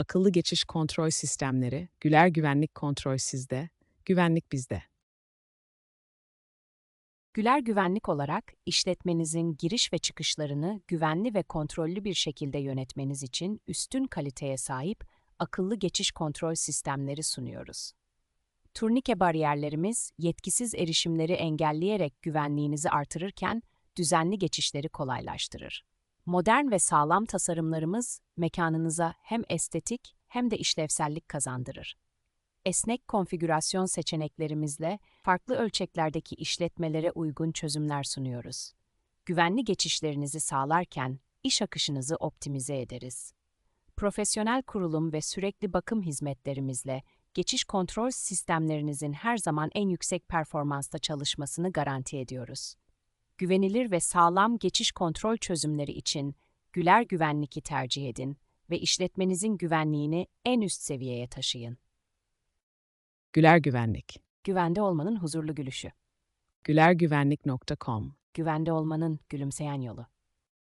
akıllı geçiş kontrol sistemleri, Güler Güvenlik kontrol sizde, güvenlik bizde. Güler Güvenlik olarak işletmenizin giriş ve çıkışlarını güvenli ve kontrollü bir şekilde yönetmeniz için üstün kaliteye sahip akıllı geçiş kontrol sistemleri sunuyoruz. Turnike bariyerlerimiz yetkisiz erişimleri engelleyerek güvenliğinizi artırırken düzenli geçişleri kolaylaştırır. Modern ve sağlam tasarımlarımız mekanınıza hem estetik hem de işlevsellik kazandırır. Esnek konfigürasyon seçeneklerimizle farklı ölçeklerdeki işletmelere uygun çözümler sunuyoruz. Güvenli geçişlerinizi sağlarken iş akışınızı optimize ederiz. Profesyonel kurulum ve sürekli bakım hizmetlerimizle geçiş kontrol sistemlerinizin her zaman en yüksek performansta çalışmasını garanti ediyoruz. Güvenilir ve sağlam geçiş kontrol çözümleri için Güler Güvenlik'i tercih edin ve işletmenizin güvenliğini en üst seviyeye taşıyın. Güler Güvenlik. Güvende olmanın huzurlu gülüşü. gülergüvenlik.com Güvende olmanın gülümseyen yolu.